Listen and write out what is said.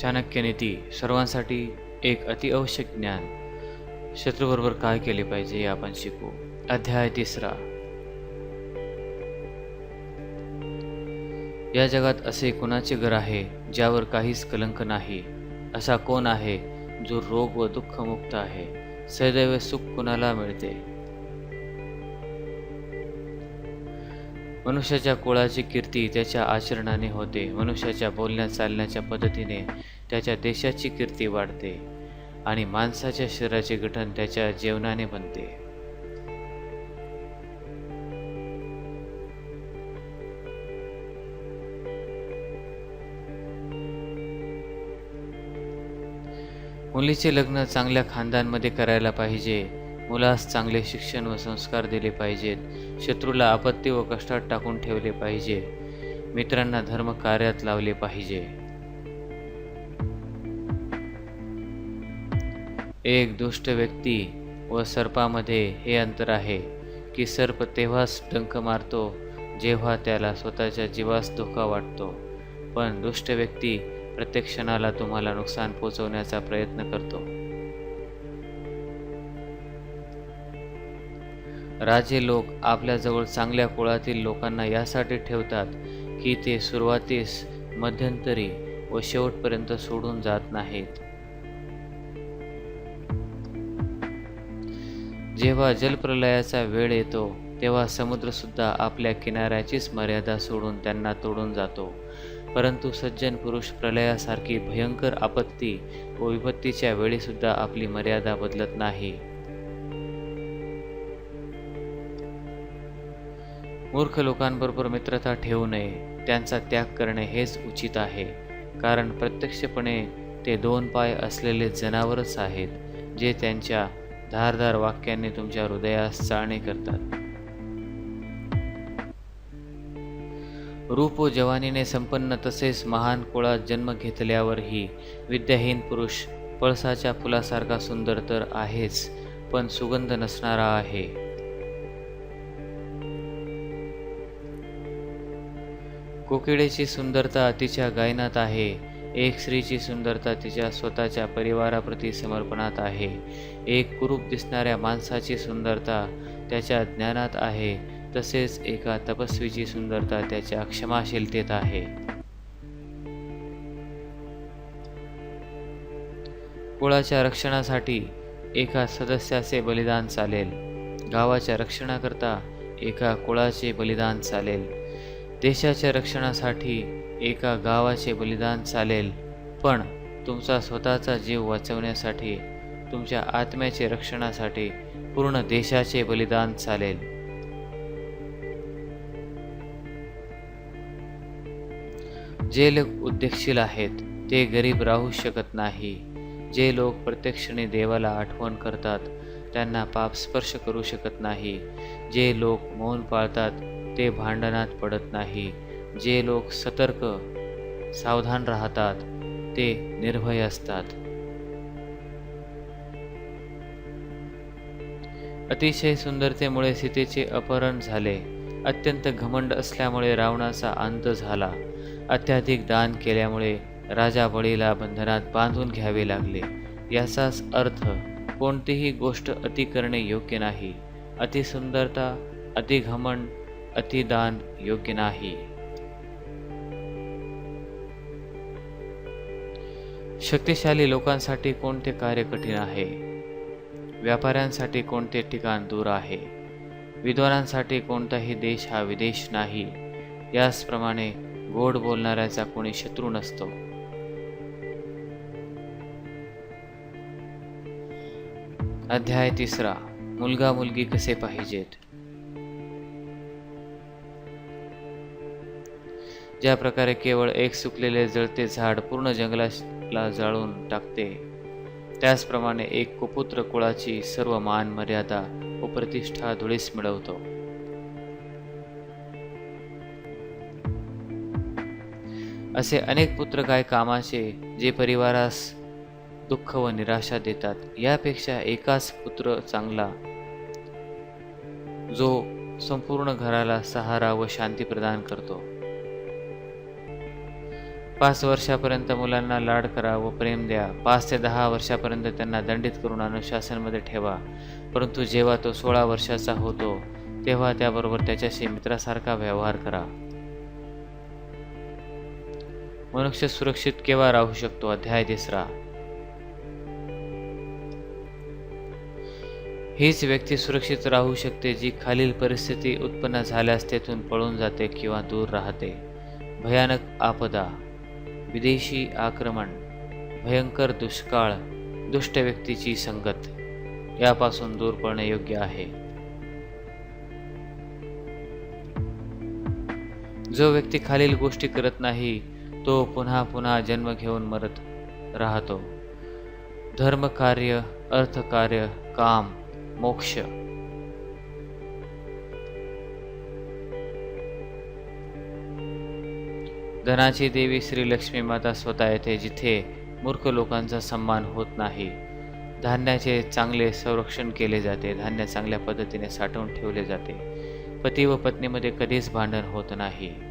चाणक्य नीती सर्वांसाठी एक अतिआवश्यक ज्ञान. शत्रूबरोबर काय केले पाहिजे हे आपण शिकू. अध्याय तिसरा. या जगात असे कोणाचे घर आहे ज्यावर काहीच कलंक नाही? असा कोण आहे जो रोग व दुःख मुक्त आहे? सदैव सुख कुणाला मिळते? मनुष्याच्या कुळाची कीर्ती त्याच्या आचरणाने होते. मनुष्याच्या बोलण्या चालण्याच्या पद्धतीने त्याच्या देशाची कीर्ती वाढते आणि माणसाच्या शरीराचे गठन त्याच्या जेवणाने बनते. मुलीचे लग्न चांगल्या खानदानमध्ये करायला पाहिजे मुलास चांगले शिक्षण व संस्कार दिले पाहिजेत शत्रूला आपत्ती व कष्टात टाकून ठेवले पाहिजे मित्रांना धर्म कार्यात लावले पाहिजे. एक दुष्ट व्यक्ती व सर्पामध्ये हे अंतर आहे की सर्प तेव्हाच डंक मारतो जेव्हा त्याला स्वतःच्या जीवास धोका वाटतो. पण दुष्ट व्यक्ती प्रत्येक क्षणाला तुम्हाला नुकसान पोचवण्याचा प्रयत्न करतो. राजे लोक आपल्याजवळ चांगल्या कुळातील लोकांना यासाठी ठेवतात की ते सुरुवातीस मध्यंतरी व शेवटपर्यंत सोडून जात नाहीत. जेव्हा जलप्रलयाचा वेळ येतो तेव्हा समुद्रसुद्धा आपल्या किनाऱ्याचीच मर्यादा सोडून त्यांना तोडून जातो. परंतु सज्जन पुरुष प्रलयासारखी भयंकर आपत्ती व विपत्तीच्या वेळीसुद्धा आपली मर्यादा बदलत नाही. मूर्ख लोकांबरोबर मित्रता ठेवू नये त्यांचा त्याग करणे हेच उचित आहे. कारण प्रत्यक्षपणे ते दोन पाय असलेले जनावरच आहेत जे त्यांच्या धारदार वाक्यांनी तुमच्या हृदयास चाळणी करतात. रूप जवानीने संपन्न तसेच महान कुळात जन्म घेतल्यावरही विद्याहीन पुरुष पळसाच्या फुलासारखा सुंदर तर आहेच पण सुगंध नसणारा आहे. कोकिळेची सुंदरता तिच्या गायनात आहे. एक स्त्रीची सुंदरता तिच्या स्वतःच्या परिवाराप्रती समर्पणात आहे. एक कुरूप दिसणाऱ्या माणसाची सुंदरता त्याच्या ज्ञानात आहे. तसेच एका तपस्वीची सुंदरता त्याच्या क्षमाशीलतेत आहे. कुळाच्या रक्षणासाठी एका सदस्याचे बलिदान चालेल. गावाच्या रक्षणाकरता एका कुळाचे बलिदान चालेल. देशाच्या रक्षणासाठी एका गावाचे बलिदान चालेल. पण तुमचा स्वतःचा जीव वाचवण्यासाठी तुमच्या आत्म्याचे रक्षणासाठी पूर्ण देशाचे बलिदान चालेल. जे लोक उद्देशील आहेत ते गरीब राहू शकत नाही. जे लोक प्रत्यक्षणे देवाला आठवण करतात त्यांना पाप स्पर्श करू शकत नाही. जे लोक मौन पाळतात ते भांडणात पडत नाही. जे लोक सतर्क सावधान राहतात ते निर्भय असतात. अतिशय सुंदरतेमुळे सीतेचे अपहरण झाले. अत्यंत घमंड असल्यामुळे रावणाचा अंत झाला. अत्याधिक दान केल्यामुळे राजा बळीला बंधनात बांधून घ्यावे लागले. याचाच अर्थ कोणतीही गोष्ट अति करणे योग्य नाही. अतिसुंदरता अतिघमंड अतिदान योग्य नाही. शक्तिशाली लोकांसाठी कोणते कार्य कठीण आहे? व्यापाऱ्यांसाठी कोणते ठिकाण दूर आहे? विद्वानांसाठी कोणताही देश हा विदेश नाही. याचप्रमाणे गोड बोलणाऱ्याचा कोणी शत्रू नसतो. अध्याय तिसरा. मुलगा मुलगी कसे पाहिजेत? ज्या प्रकारे केवळ एक सुकलेले जळते झाड पूर्ण जंगलाला जाळून टाकते त्याचप्रमाणे एक कुपुत्र कुळाची सर्व मान मर्यादा व प्रतिष्ठा धुळीस मिळवतो. असे अनेक पुत्र काय कामाचे जे परिवारास दुःख व निराशा देतात यापेक्षा एकाच पुत्र चांगला जो संपूर्ण घराला सहारा व शांती प्रदान करतो. पाच वर्षापर्यंत मुलांना लाड करा व प्रेम द्या. पाच ते दहा वर्षापर्यंत त्यांना दंडित करून अनुशासनमध्ये ठेवा. परंतु जेव्हा तो सोळा वर्षाचा होतो तेव्हा त्याबरोबर त्याच्याशी मित्रासारखा व्यवहार करा. मनुष्य सुरक्षित केव्हा राहू शकतो? अध्याय तिसरा. हीच व्यक्ती सुरक्षित राहू शकते जी खालील परिस्थिती उत्पन्न झाल्यास तेथून पळून जाते किंवा दूर राहते. भयानक आपदा. विदेशी आक्रमण भयंकर दुष्काळ दुष्ट व्यक्तीची संगत यापासून दूर पडणे योग्य आहे. जो व्यक्ती खालील गोष्टी करत नाही तो पुन्हा पुन्हा जन्म घेऊन मरत राहतो. धर्मकार्य अर्थकार्य काम मोक्ष धनाची देवी श्री लक्ष्मी माता स्वतः येते जिथे मूर्ख लोकांचा सन्मान होत नाही. धान्याचे चांगले संरक्षण केले जाते. धान्य चांगल्या पद्धतीने साठवून ठेवले जाते. पती व पत्नीमध्ये कधीच भांडण होत नाही.